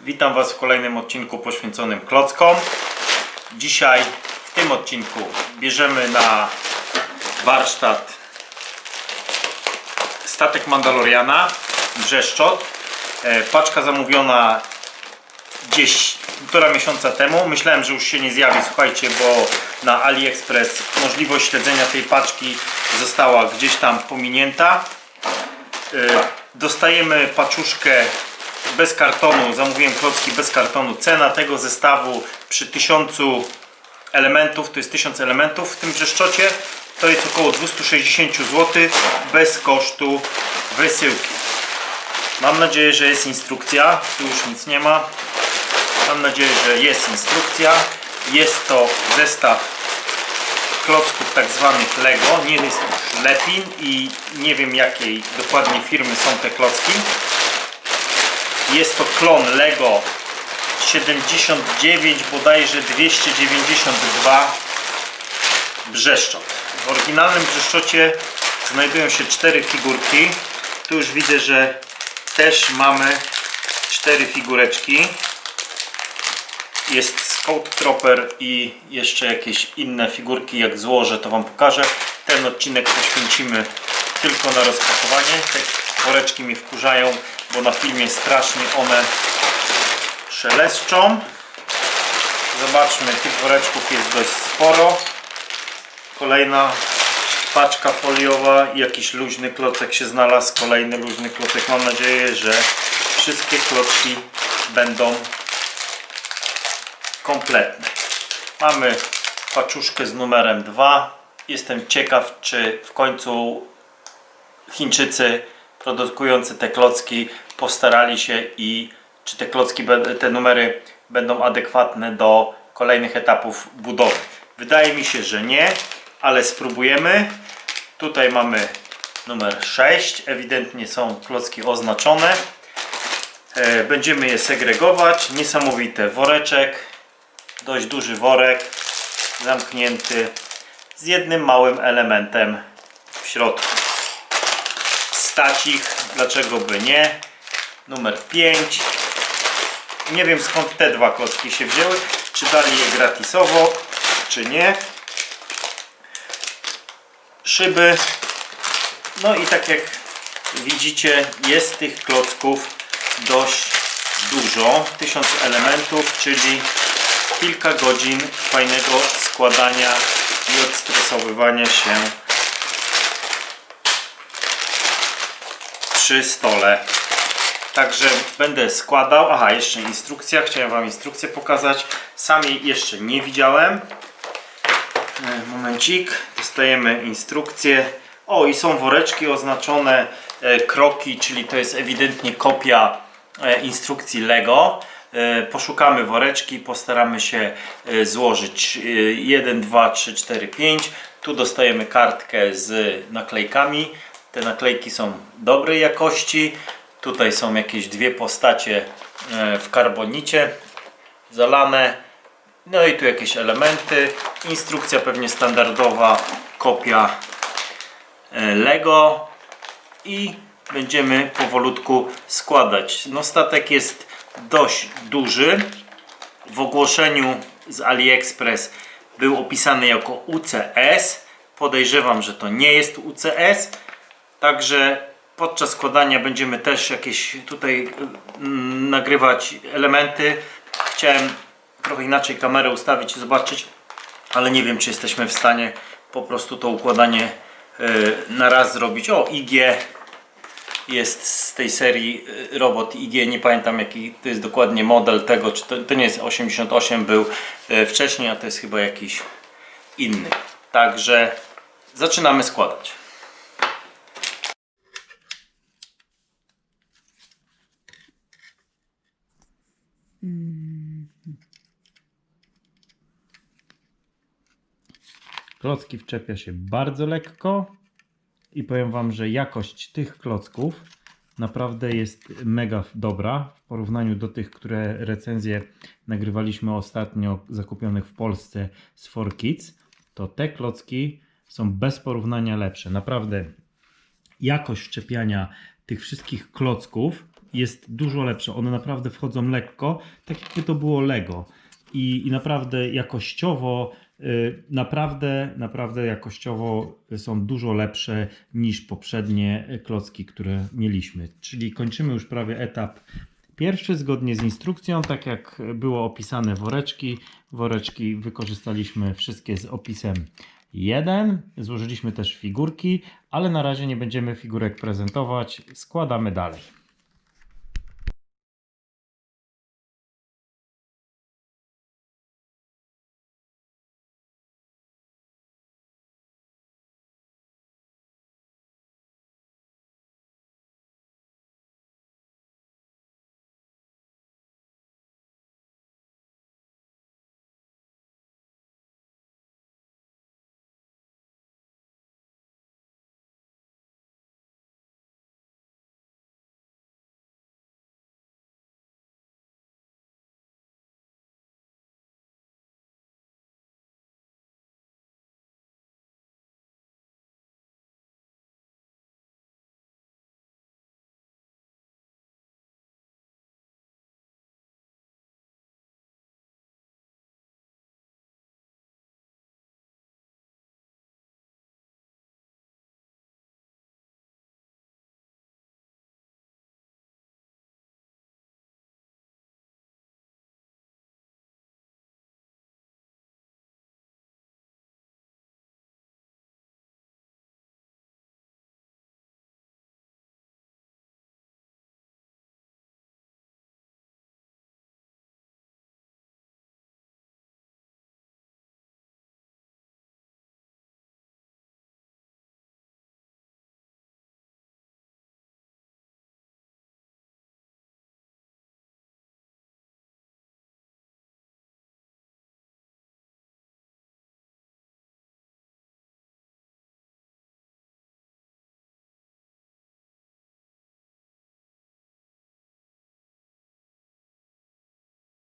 Witam Was w kolejnym odcinku poświęconym klockom. Dzisiaj w tym odcinku bierzemy na warsztat statek Mandaloriana Brzeszczot. E, Paczka zamówiona gdzieś półtora miesiąca temu. Myślałem, że już się nie zjawi, słuchajcie, bo na AliExpress możliwość śledzenia tej paczki została gdzieś tam pominięta. Dostajemy paczuszkę bez kartonu. Zamówiłem klocki bez kartonu. Cena tego zestawu przy 1000 elementów, to jest 1000 elementów w tym wrzeszczocie, to jest około 260 zł bez kosztu wysyłki. Mam nadzieję, że jest instrukcja. Tu już nic nie ma. Mam nadzieję, że jest instrukcja. Jest to zestaw klocków tak zwanych Lego, nie jest to Lepin i nie wiem jakiej dokładnie firmy są te klocki. Jest to klon Lego 79 bodajże 292 Brzeszczot. W oryginalnym Brzeszczocie znajdują się cztery figurki. Tu już widzę, że też mamy cztery figureczki jest Scout Trooper i jeszcze jakieś inne figurki jak złożę to Wam pokażę. Ten odcinek poświęcimy tylko na rozpakowanie. Te woreczki mnie wkurzają bo na filmie strasznie one szeleszczą. Zobaczmy tych woreczków jest dość sporo. Kolejna paczka foliowa i jakiś luźny klocek się znalazł kolejny luźny klocek. Mam nadzieję, że wszystkie klocki będą kompletny. Mamy paczuszkę z numerem 2. Jestem ciekaw, czy w końcu Chińczycy produkujący te klocki postarali się i czy te klocki, te numery będą adekwatne do kolejnych etapów budowy. Wydaje mi się, że nie, ale spróbujemy. Tutaj mamy numer 6. Ewidentnie są klocki oznaczone. E, Będziemy je segregować. Niesamowity woreczek dość duży worek zamknięty z jednym małym elementem w środku. Stacik, dlaczego by nie? Numer 5. Nie wiem skąd te dwa klocki się wzięły. Czy dali je gratisowo, czy nie. Szyby. No i tak jak widzicie, jest tych klocków dość dużo. 1000 elementów, czyli kilka godzin fajnego składania i odstresowywania się przy stole. Także będę składał. Aha, jeszcze instrukcja. Chciałem Wam instrukcję pokazać. Sam jej jeszcze nie widziałem. E, Momencik. Dostajemy instrukcję. O, i są woreczki oznaczone e, kroki, czyli to jest ewidentnie kopia e, instrukcji Lego. E, Poszukamy woreczki, postaramy się e, złożyć 1, 2, 3, 4, 5. Tu dostajemy kartkę z naklejkami. Te naklejki są dobrej jakości. Tutaj są jakieś dwie postacie e, w karbonicie zalane. No i tu jakieś elementy. Instrukcja pewnie standardowa, kopia Lego i będziemy powolutku składać. No statek jest dość duży. W ogłoszeniu z AliExpress był opisany jako UCS. Podejrzewam, że to nie jest UCS. Także podczas składania będziemy też jakieś tutaj mm, nagrywać elementy. Chciałem trochę inaczej kamerę ustawić i zobaczyć, ale nie wiem, czy jesteśmy w stanie po prostu to układanie y, na raz zrobić. O, IG jest z tej serii y, robot IG, nie pamiętam jaki to jest dokładnie model tego, czy to, to nie jest 88, był y, wcześniej, a to jest chyba jakiś inny. Także zaczynamy składać. Klocki wczepia się bardzo lekko i powiem Wam, że jakość tych klocków naprawdę jest mega dobra w porównaniu do tych, które recenzje nagrywaliśmy ostatnio zakupionych w Polsce z 4Kids, to te klocki są bez porównania lepsze. Naprawdę jakość szczepiania tych wszystkich klocków jest dużo lepsze. One naprawdę wchodzą lekko, tak jakby to było Lego. I, i naprawdę jakościowo, naprawdę, naprawdę jakościowo są dużo lepsze niż poprzednie klocki, które mieliśmy. Czyli kończymy już prawie etap Pierwszy zgodnie z instrukcją, tak jak było opisane woreczki. Woreczki wykorzystaliśmy wszystkie z opisem 1. Złożyliśmy też figurki, ale na razie nie będziemy figurek prezentować. Składamy dalej.